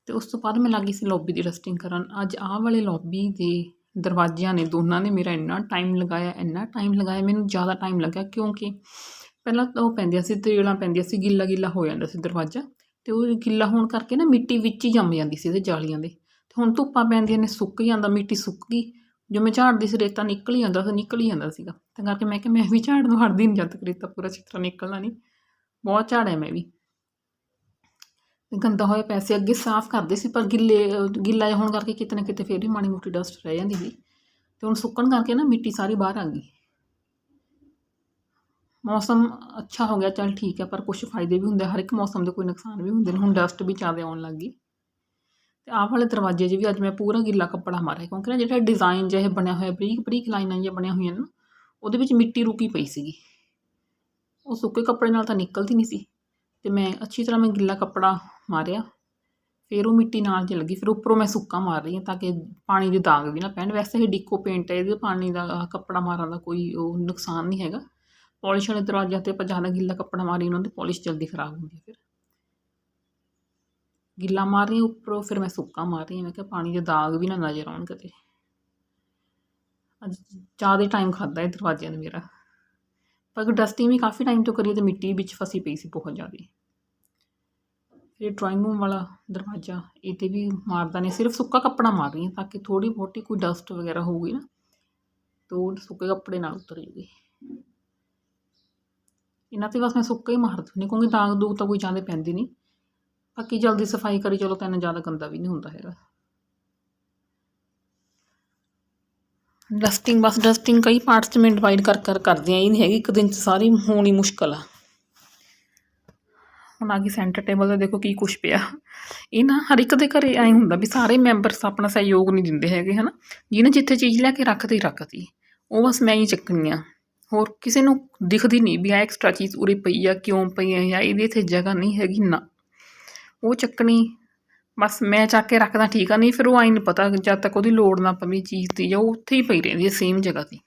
ਤੇ ਉਸ ਤੋਂ ਬਾਅਦ ਮੈਂ ਲੱਗੀ ਸੀ ਲੌਬੀ ਦੀ ਡਸਟਿੰਗ ਕਰਨ। ਅੱਜ ਆਹ ਵਾਲੇ ਲੌਬੀ ਦੇ ਦਰਵਾਜ਼ਿਆਂ ਨੇ, ਦੋਨਾਂ ਨੇ ਮੇਰਾ ਇੰਨਾ ਟਾਈਮ ਲਗਾਇਆ, ਇੰਨਾ ਟਾਈਮ ਲਗਾਇਆ, ਮੈਨੂੰ ਜ਼ਿਆਦਾ ਟਾਈਮ ਲੱਗਿਆ ਕਿਉਂਕਿ ਪਹਿਲਾਂ ਤਾਂ ਉਹ ਪੈਂਦੀਆਂ ਸੀ, ਤਰੇਲਾਂ ਪੈਂਦੀਆਂ ਸੀ ਗਿੱਲਾ ਗਿੱਲਾ ਹੋ ਜਾਂਦਾ ਸੀ ਦਰਵਾਜ਼ਾ ਤੇ ਉਹ ਗਿੱਲਾ ਹੋਣ ਕਰਕੇ ਨਾ ਮਿੱਟੀ ਵਿੱਚ ਹੀ ਜੰਮ ਜਾਂਦੀ ਸੀ ਇਹਦੇ ਜਾਲੀਆਂ ਦੇ ਤੇ ਹੁਣ ਧੁੱਪਾਂ ਪੈਂਦੀਆਂ ਨੇ, ਸੁੱਕ ਜਾਂਦਾ, ਮਿੱਟੀ ਸੁੱਕ ਗਈ, ਜੋ ਮੈਂ ਝਾੜਦੀ ਸੀ ਰੇਤਾ ਨਿਕਲ ਹੀ ਜਾਂਦਾ ਸੀ, ਨਿਕਲ ਹੀ ਜਾਂਦਾ ਸੀਗਾ ਤਾਂ ਕਰਕੇ ਮੈਂ ਕਿਹਾ ਮੈਂ ਵੀ ਝਾੜ ਨੂੰ ਹੜਦੀ ਨਹੀਂ ਜਦ ਤੱਕ ਰੇਤਾ ਪੂਰਾ ਅੱਛੀ ਨਿਕਲਣਾ ਨਹੀਂ ਬਹੁਤ ਝਾੜਿਆ ਮੈਂ ਵੀ। ਗੰਦਾ ਹੋਇਆ ਪੈਸੇ ਅੱਗੇ ਸਾਫ਼ ਕਰਦੇ ਸੀ, ਪਰ ਗਿੱਲੇ, ਗਿੱਲਾ ਜਿਹਾ ਹੋਣ ਕਰਕੇ ਕਿਤੇ ਨਾ ਕਿਤੇ ਫੇਰ ਵੀ ਮਾੜੀ ਮੋਟੀ ਡਸਟ ਰਹਿ ਜਾਂਦੀ ਸੀ। ਤੇ ਹੁਣ ਸੁੱਕਣ ਕਰਕੇ ਨਾ ਮਿੱਟੀ ਸਾਰੀ ਬਾਹਰ ਆ ਗਈ। ਮੌਸਮ ਅੱਛਾ ਹੋ ਗਿਆ, ਚਲ ਠੀਕ ਹੈ, ਪਰ ਕੁਝ ਫਾਇਦੇ ਵੀ ਹੁੰਦੇ ਹਰ ਇੱਕ ਮੌਸਮ ਦੇ ਕੋਈ ਨੁਕਸਾਨ ਵੀ ਹੁੰਦੇ ਨੇ। ਹੁਣ ਡਸਟ ਵੀ ਜ਼ਿਆਦਾ ਆਉਣ ਲੱਗ ਗਈ। ਤੇ ਆਹ ਵਾਲੇ ਦਰਵਾਜ਼ੇ 'ਚ ਵੀ ਅੱਜ ਮੈਂ ਪੂਰਾ ਗਿੱਲਾ ਕੱਪੜਾ ਮਾਰਿਆ, ਕਿਉਂਕਿ ਨਾ ਜਿਹੜਾ ਡਿਜ਼ਾਈਨ ਜਿਹਾ ਬਣਿਆ ਹੋਇਆ, ਬਰੀਕ ਬਰੀਕ ਲਾਈਨਾਂ ਜਿਹੀਆਂ ਬਣੀਆਂ ਹੋਈਆਂ ਨਾ ਉਹਦੇ ਵਿੱਚ ਮਿੱਟੀ ਰੁਕੀ ਪਈ ਸੀਗੀ। ਉਹ ਸੁੱਕੇ ਕੱਪੜੇ ਨਾਲ ਤਾਂ ਨਿਕਲਦੀ ਨਹੀਂ ਸੀ। ਤੇ ਮੈਂ ਅੱਛੀ ਤਰ੍ਹਾਂ ਮੈਂ ਗਿੱਲਾ ਕੱਪੜਾ ਮਾਰਿਆ। ਫਿਰ ਉਹ ਮਿੱਟੀ ਨਾਲ ਜੇ ਲੱਗੀ ਫਿਰ ਉੱਪਰੋਂ ਮੈਂ ਸੁੱਕਾ ਮਾਰ ਰਹੀ ਹਾਂ ਤਾਂ ਕਿ ਪਾਣੀ ਦੇ ਦਾਗ ਵੀ ਨਾ ਪੈਣ। ਵੈਸੇ ਹੀ ਡਿਕੋ ਪੇਂਟ ਹੈ, ਇਹਦੇ ਪਾਣੀ ਦਾ ਕੱਪੜਾ ਮਾਰਨ ਦਾ ਕੋਈ ਉਹ ਨੁਕਸਾਨ ਨਹੀਂ ਹੈਗਾ। ਪੋਲਿਸ਼ ਵਾਲੇ ਦਰਵਾਜ਼ਿਆਂ ਤੇ ਆਪਾਂ ਜ਼ਿਆਦਾ ਗਿੱਲਾ ਕੱਪੜਾ ਮਾਰੀ ਉਹਨਾਂ ਦੀ, ਪੋਲਿਸ਼ ਜਲਦੀ ਖਰਾਬ ਹੁੰਦੀ ਹੈ ਫਿਰ। ਗਿੱਲਾ ਮਾਰ ਰਹੀ ਉੱਪਰੋਂ, ਫਿਰ ਮੈਂ ਸੁੱਕਾ ਮਾਰ ਰਹੀ ਹਾਂ। ਮੈਂ ਕਿਹਾ ਪਾਣੀ ਦੇ ਦਾਗ ਵੀ ਨਾ ਨਜ਼ਰ ਆਉਣ ਕਦੇ ਅੱਜ ਜ਼ਿਆਦਾ ਟਾਈਮ ਖਾਦਾ ਇਹ ਦਰਵਾਜ਼ਿਆਂ ਨੇ ਮੇਰਾ। ਪਰ ਡਸਟਿੰਗ ਵੀ ਕਾਫੀ ਟਾਈਮ ਤੋਂ ਕਰੀ ਤੇ ਮਿੱਟੀ ਵਿੱਚ ਫਸੀ ਪਈ ਸੀ ਬਹੁਤ ਜ਼ਿਆਦਾ। ਇਹ ਡਰਾਇੰਗ ਰੂਮ ਵਾਲਾ ਦਰਵਾਜ਼ਾ ਇਹ ਤੇ ਵੀ ਮਾਰਦਾ ਨਹੀਂ, ਸਿਰਫ ਸੁੱਕਾ ਕੱਪੜਾ ਮਾਰ ਰਹੀ ਹਾਂ ਤਾਂ ਕਿ ਥੋੜੀ ਬਹੁਤੀ ਕੋਈ ਡਸਟ ਵਗੈਰਾ ਹੋਊਗੀ ਨਾ, ਤਾਂ ਉਹ ਸੁੱਕੇ ਕੱਪੜੇ ਨਾਲ ਉਤਰ ਜੂਗੀ। ਇਹਨਾਂ ਤੇ ਬਸ ਮੈਂ ਸੁੱਕਾ ਹੀ ਮਾਰ ਦਿੰਦੀ ਕਿਉਂਕਿ ਦਾਗ ਦੂਗ ਤਾਂ ਕੋਈ ਜ਼ਿਆਦਾ ਪੈਂਦੀ ਨਹੀਂ। ਬਾਕੀ ਜਲਦੀ ਸਫ਼ਾਈ ਕਰੀ, ਚਲੋ ਤਾਂ ਇੰਨਾ ਜ਼ਿਆਦਾ ਗੰਦਾ ਵੀ ਨਹੀਂ ਹੁੰਦਾ ਹੈਗਾ। ਡਸਟਿੰਗ ਬਸ ਡਸਟਿੰਗ ਕਈ ਪਾਰਟਸ 'ਚ ਮੈਂ ਡਿਵਾਈਡ ਕਰ ਕਰ ਕਰਦੀ ਆ ਇਹ ਨਹੀਂ ਹੈਗੀ, ਇੱਕ ਦਿਨ 'ਚ ਸਾਰੀ ਹੋਣੀ ਮੁਸ਼ਕਲ ਆ। ਹੁਣ ਆ ਗਈ ਸੈਂਟਰ ਟੇਬਲ ਤੇ ਦੇਖੋ ਕੀ ਕੁਛ ਪਿਆ। ਇਹ ਨਾ ਹਰ ਇੱਕ ਦੇ ਘਰੇ ਐ ਹੁੰਦਾ ਵੀ ਸਾਰੇ ਮੈਂਬਰਸ ਆਪਣਾ ਸਹਿਯੋਗ ਨਹੀਂ ਦਿੰਦੇ ਹੈਗੇ, ਹਨਾ। ਜਿਹਨੇ ਜਿੱਥੇ ਚੀਜ਼ ਲੈ ਕੇ ਰੱਖਦੀ ਰੱਖਦੀ। ਉਹ ਬਸ ਮੈਂ ਹੀ ਚੱਕਣੀ ਆ। ਹੋਰ ਕਿਸੇ ਨੂੰ ਦਿਖਦੀ ਨਹੀਂ ਵੀ ਆ ਐਕਸਟਰਾ ਚੀਜ਼ ਉਰੇ ਪਈ ਆ, ਕਿਉਂ ਪਈ ਆ, ਜਾਂ ਇਹਦੀ ਇੱਥੇ ਜਗ੍ਹਾ ਨਹੀਂ ਹੈਗੀ, ਨਾ। ਉਹ ਚੱਕਣੀ, ਬਸ ਮੈਂ ਚੱਕ ਕੇ ਰੱਖਦਾ ਠੀਕ ਆ, ਨਹੀਂ ਫਿਰ ਉਹ ਆਈ ਨਹੀਂ ਪਤਾ ਜਦ ਤੱਕ ਉਹਦੀ ਲੋੜ ਨਾ ਪਵੇ, ਚੀਜ਼ ਦੀ ਜਾਂ ਉਹ ਉੱਥੇ ਹੀ ਪਈ ਰਹਿੰਦੀ ਹੈ ਸੇਮ ਜਗ੍ਹਾ 'ਤੇ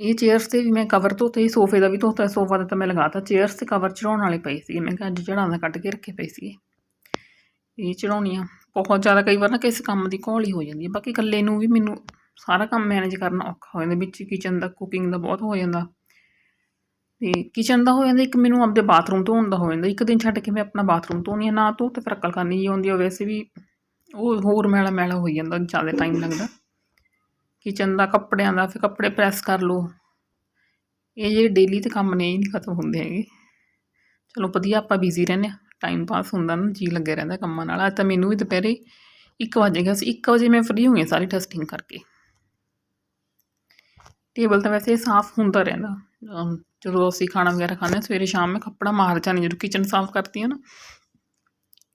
ਇਹ ਚੇਅਰਸ ਤੇ ਵੀ ਮੈਂ ਕਵਰ ਧੋਤੇ ਸੋਫੇ ਦਾ ਵੀ ਧੋਤਾ, ਸੋਫਾ ਦਾ ਤਾਂ ਮੈਂ ਲਗਾਤਾ ਚੇਅਰਸ ਤੇ ਕਵਰ ਚੜਾਉਣ ਵਾਲੇ ਪਏ ਸੀ ਮੈਂ ਕਿਹਾ ਅੱਜ ਚੜਾਉਂਦਾ ਕੱਢ ਕੇ ਰੱਖੇ ਪਏ ਸੀ ਇਹ ਚੜਾਉਣੀਆਂ ਬਹੁਤ ਜ਼ਿਆਦਾ ਕਈ ਵਾਰ ਨਾ ਕਿਸੇ ਕੰਮ ਦੀ ਘੋਲੀ ਹੋ ਜਾਂਦੀ ਹੈ। ਬਾਕੀ ਇਕੱਲੇ ਨੂੰ ਵੀ ਮੈਨੂੰ ਸਾਰਾ ਕੰਮ ਮੈਨੇਜ ਕਰਨਾ ਔਖਾ ਹੋ ਜਾਂਦਾ। ਵਿੱਚ ਕਿਚਨ ਦਾ ਕੁਕਿੰਗ ਦਾ ਬਹੁਤ ਹੋ ਜਾਂਦਾ। ਤੇ ਕਿਚਨ ਦਾ ਹੋ ਜਾਂਦਾ, ਇੱਕ ਮੈਨੂੰ ਆਪਦੇ ਬਾਥਰੂਮ ਧੋਣ ਦਾ ਹੋ ਜਾਂਦਾ। ਇੱਕ ਦਿਨ ਛੱਡ ਕੇ ਮੈਂ ਆਪਣਾ ਬਾਥਰੂਮ ਧੋਣੀ ਆ, ਨਾ ਧੋ ਤੇ ਫਿਰ ਅਕਲ ਕਰਨੀ ਜੀ ਆਉਂਦੀ ਆ ਵੈਸੇ ਵੀ ਉਹ ਹੋਰ ਮੈਲਾ ਮੈਲਾ ਹੋ ਜਾਂਦਾ, ਜ਼ਿਆਦਾ ਟਾਈਮ ਲੱਗਦਾ। ਕਿਚਨ ਦਾ, ਕੱਪੜਿਆਂ ਦਾ, ਫਿਰ ਕੱਪੜੇ ਪ੍ਰੈਸ ਕਰ ਲਓ। ਇਹ ਜਿਹੜੇ ਡੇਲੀ ਦੇ ਕੰਮ ਨੇ, ਇਹ ਨਹੀਂ ਖਤਮ ਹੁੰਦੇ ਹੈਗੇ। ਚਲੋ ਵਧੀਆ, ਆਪਾਂ ਬਿਜ਼ੀ ਰਹਿੰਦੇ ਹਾਂ। ਟਾਈਮ ਪਾਸ ਹੁੰਦਾ ਨਾ ਜੀ ਲੱਗਿਆ ਰਹਿੰਦਾ ਕੰਮਾਂ ਨਾਲ। ਅੱਜ ਤਾਂ ਮੈਨੂੰ ਵੀ ਦੁਪਹਿਰੇ 1 ਵਜੇ ਗਿਆ ਸੀ। 1 ਵਜੇ ਮੈਂ ਫ੍ਰੀ ਹੋਈ ਹਾਂ ਸਾਰੀ ਟੈਸਟਿੰਗ ਕਰਕੇ। ਟੇਬਲ ਤਾਂ ਵੈਸੇ ਸਾਫ਼ ਹੁੰਦਾ ਰਹਿੰਦਾ। ਜਦੋਂ ਅਸੀਂ ਖਾਣਾ ਵਗੈਰਾ ਖਾਂਦੇ ਹਾਂ, ਸਵੇਰੇ ਸ਼ਾਮ ਮੈਂ ਕੱਪੜਾ ਮਾਰ ਜਾਂਦੀ ਜਦੋਂ ਕਿਚਨ ਸਾਫ਼ ਕਰਦੀ ਹਾਂ ਨਾ,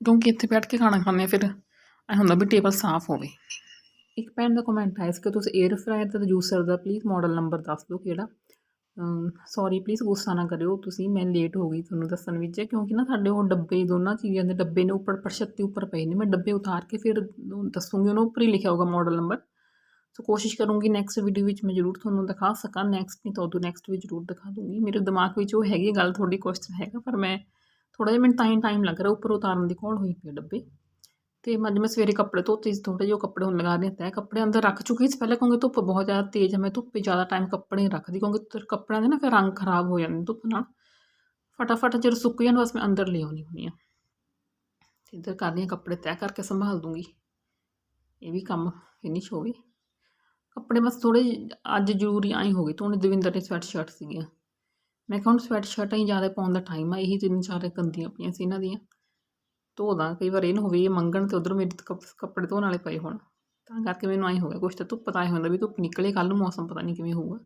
ਕਿਉਂਕਿ ਇੱਥੇ ਬੈਠ ਕੇ ਖਾਣਾ ਖਾਂਦੇ ਹਾਂ, ਫਿਰ ਐ ਹੁੰਦਾ ਵੀ ਟੇਬਲ ਸਾਫ਼ ਹੋਵੇ। ਇੱਕ ਭੈਣ ਦਾ ਕਮੈਂਟ ਆਇਆ ਸੀ ਕਿ ਤੁਸੀਂ 에ਅਰ ਫਰਾਇਰ ਦਾ ਜੂਸਰ ਦਾ ਪਲੀਜ਼ ਮਾਡਲ ਨੰਬਰ ਦੱਸ ਦਿਓ ਕਿਹੜਾ। ਸੌਰੀ ਪਲੀਜ਼ ਗੁੱਸਾ ਨਾ ਕਰਿਓ, ਤੁਸੀਂ ਮੈਂ ਲੇਟ ਹੋ ਗਈ ਤੁਹਾਨੂੰ ਦੱਸਣ ਵਿੱਚ, ਕਿਉਂਕਿ ਨਾ ਸਾਡੇ ਉਹ ਡੱਬੇ, ਦੋਨਾਂ ਚੀਜ਼ਾਂ ਦੇ ਡੱਬੇ ਨੇ ਉੱਪਰ ਪਰਛੱਤੀ ਉੱਪਰ ਪਏ ਨੇ, ਮੈਂ ਡੱਬੇ ਉਤਾਰ ਕੇ ਫਿਰ ਦੱਸੂਗੀ, ਉਹਨੂੰ ਉੱਪਰ ਹੀ ਲਿਖਿਆ ਹੋਊਗਾ ਮਾਡਲ ਨੰਬਰ ਸੋ ਕੋਸ਼ਿਸ਼ ਕਰੂੰਗੀ ਨੈਕਸਟ ਵੀਡੀਓ ਵਿੱਚ ਮੈਂ ਜ਼ਰੂਰ ਤੁਹਾਨੂੰ ਦਿਖਾ ਸਕਾਂ ਨੈਕਸਟ ਨਹੀਂ ਤਾਂ ਉਦੋਂ ਨੈਕਸਟ ਵੀ ਜ਼ਰੂਰ ਦਿਖਾ ਦੂੰਗੀ। ਮੇਰੇ ਦਿਮਾਗ ਵਿੱਚ ਉਹ ਹੈਗੀ ਗੱਲ ਤੁਹਾਡੀ ਕੁਐਸਚਨ ਹੈਗਾ, ਪਰ ਮੈਂ ਥੋੜਾ ਜਿਹਾ ਮੈਨੂੰ ਤਾਂ ਹੀ ਟਾਈਮ ਲੱਗ ਰਿਹਾ, ਉੱਪਰ ਉਤਾਰਨ ਦੀ ਕੋਲ ਹੋਈ ਪਈ ਡੱਬੇ। ਤੇ ਅੱਜ ਮੈਂ ਸਵੇਰੇ ਕੱਪੜੇ ਧੋਤੇ ਸੀ ਥੋੜੇ ਜਿਹੇ ਉਹ ਕੱਪੜੇ ਹੁਣ ਲਗਾ ਰਹੇ ਤੈਅ ਕੱਪੜੇ ਅੰਦਰ ਰੱਖ ਚੁੱਕੀ ਸੀ। ਪਹਿਲਾਂ ਕਿਉਂਕਿ ਧੁੱਪ ਬਹੁਤ ਜ਼ਿਆਦਾ ਤੇਜ਼ ਹੈ, ਮੈਂ ਧੁੱਪੇ ਜ਼ਿਆਦਾ ਟਾਈਮ ਕੱਪੜੇ ਨਹੀਂ ਰੱਖਦੀ ਕਿਉਂਕਿ ਤੇ ਕੱਪੜਿਆਂ ਦੇ ਨਾ ਫਿਰ ਰੰਗ ਖਰਾਬ ਹੋ ਜਾਂਦੇ ਧੁੱਪ ਨਾਲ। ਫਟਾਫਟ ਜਦੋਂ ਸੁੱਕ ਜਾਣ, ਬਸ ਮੈਂ ਅੰਦਰ ਲੈ ਆਉਣੀ ਹੁੰਦੀ ਆ ਤੇ ਇੱਧਰ ਕਰਦੀ ਹਾਂ ਕੱਪੜੇ, ਤੈਅ ਕਰਕੇ ਸੰਭਾਲ ਦੂੰਗੀ। ਇਹ ਵੀ ਕੰਮ ਫਿਨਿਸ਼ ਹੋਵੇ ਕੱਪੜੇ ਬਸ ਥੋੜੇ ਅੱਜ ਜ਼ਰੂਰੀ ਆਈ ਹੋ ਗਏ। ਧੋਣੇ ਦਵਿੰਦਰ ਨੇ ਸਵੈਟ ਸ਼ਰਟ ਸੀਗੀਆਂ। ਮੈਂ ਕਿਹਾ ਹੁਣ ਸਵੈਟ ਸ਼ਰਟਾਂ ਹੀ ਜ਼ਿਆਦਾ ਪਾਉਣ ਦਾ ਟਾਈਮ ਆ, ਇਹੀ ਤਿੰਨ ਚਾਰ ਗੰਦੀਆਂ ਪਈਆਂ ਸੀ ਇਹਨਾਂ ਦੀਆਂ। ਧੋ ਦਾਂ, ਕਈ ਵਾਰ ਇਹ ਨਾ ਹੋਵੇ ਇਹ ਮੰਗਣ ਤੇ ਉਧਰ ਮੇਰੇ ਕੱਪ- ਕੱਪੜੇ ਧੋਣ ਵਾਲੇ ਪਏ ਹੋਣ। ਤਾਂ ਕਰਕੇ ਮੈਨੂੰ ਆਈ ਹੋ ਗਿਆ, ਕੁਛ ਤਾਂ ਧੁੱਪ ਤਾਂ ਆਏ ਹੁੰਦਾ ਵੀ ਧੁੱਪ ਨਿਕਲੇ ਕੱਲ ਨੂੰ ਮੌਸਮ ਪਤਾ ਨਹੀਂ ਕਿਵੇਂ ਹੋਊਗਾ।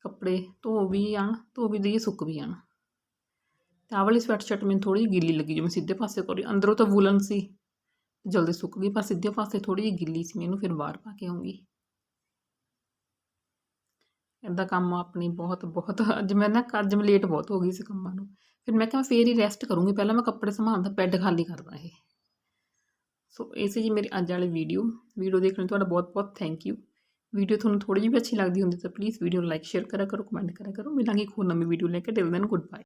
ਕੱਪੜੇ ਧੋ ਵੀ ਆਣ, ਧੋ ਵੀ ਦਈਏ, ਸੁੱਕ ਵੀ ਆਣ। ਤੇ ਆਹ ਵਾਲੀ ਸਵੈਟ ਸ਼ਰਟ ਮੈਨੂੰ ਥੋੜੀ ਜਿਹੀ ਗਿੱਲੀ ਲੱਗੀ ਜਿਵੇਂ ਸਿੱਧੇ ਪਾਸੇ ਕਰੀ ਅੰਦਰੋਂ ਤਾਂ ਵੂਲਨ ਸੀ, ਜਲਦੀ ਸੁੱਕ ਗਈ, ਪਰ ਸਿੱਧੇ ਪਾਸੇ ਥੋੜੀ ਜਿਹੀ ਗਿੱਲੀ ਸੀ ਮੈਨੂੰ ਫਿਰ ਬਾਹਰ ਪਾ ਕੇ ਆਉਂਗੀ ਇੱਦਾਂ ਕੰਮ ਆਪਣੀ ਬਹੁਤ ਬਹੁਤ, ਅੱਜ ਮੈਂ ਨਾ, ਅੱਜ ਮੈਂ ਲੇਟ ਬਹੁਤ ਹੋ ਗਈ ਸੀ ਕੰਮਾਂ ਨੂੰ। ਫਿਰ ਮੈਂ ਕਿਹਾ ਫੇਰ ਹੀ ਰੈਸਟ ਕਰੂੰਗੀ, ਪਹਿਲਾਂ ਮੈਂ ਕੱਪੜੇ ਸੰਭਾਲਦਾ ਬੈੱਡ ਖਾਲੀ ਕਰਦਾ ਇਹ। ਸੋ ਇਹ ਸੀ ਜੀ ਮੇਰੀ ਅੱਜ ਵਾਲੀ ਵੀਡੀਓ ਵੀਡੀਓ ਦੇਖਣ ਲਈ ਤੁਹਾਡਾ ਬਹੁਤ ਬਹੁਤ ਥੈਂਕ ਯੂ ਵੀਡੀਓ ਤੁਹਾਨੂੰ ਥੋੜੀ ਜਿਹੀ ਵੀ ਅੱਛੀ ਲੱਗਦੀ ਹੁੰਦੀ ਤਾਂ ਪਲੀਜ਼ ਵੀਡੀਓ ਨੂੰ ਲਾਈਕ ਸ਼ੇਅਰ ਕਰਾ ਕਰੋ ਕਮੈਂਟ ਕਰਾ ਕਰੋ। ਮਿਲਾਂਗੇ ਇੱਕ ਹੋਰ ਨਵੀਂ ਵੀਡੀਓ ਲੈ ਕੇ। Till then good bye